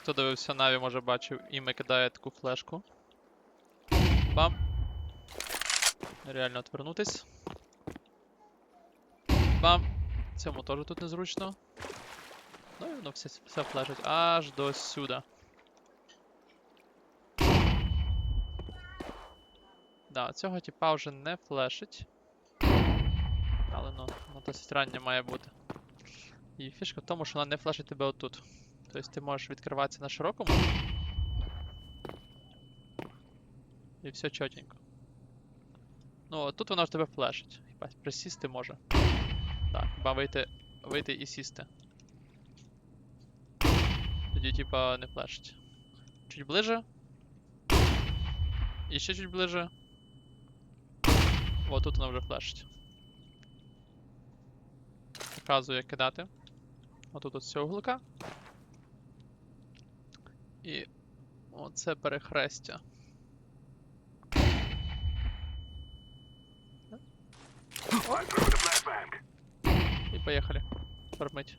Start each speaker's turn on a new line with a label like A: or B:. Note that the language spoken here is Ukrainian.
A: Хто дивився Наві, може бачив, іме кидає таку флешку. Бам. Реально отвернутись. Бам. Цьому теж тут незручно. Ну і воно все, все флешить аж до сюди. Да, цього типа вже не флешить. Але ну, воно досить раннє має бути. І фішка в тому, що вона не флешить тебе отут. Тобто ти можеш відкриватися на широкому. І все чотенько. Ну, а тут вона ж тебе флешить. Хіба присісти може. Так, хіба вийти, вийти і сісти. Тоді, типа, не флешить. Чуть ближе. І ще чуть ближе. О, тут вона вже флешить. Показую, як кидати. Отут от цього уголка. І оце перехрестя. І поїхали. Фармить.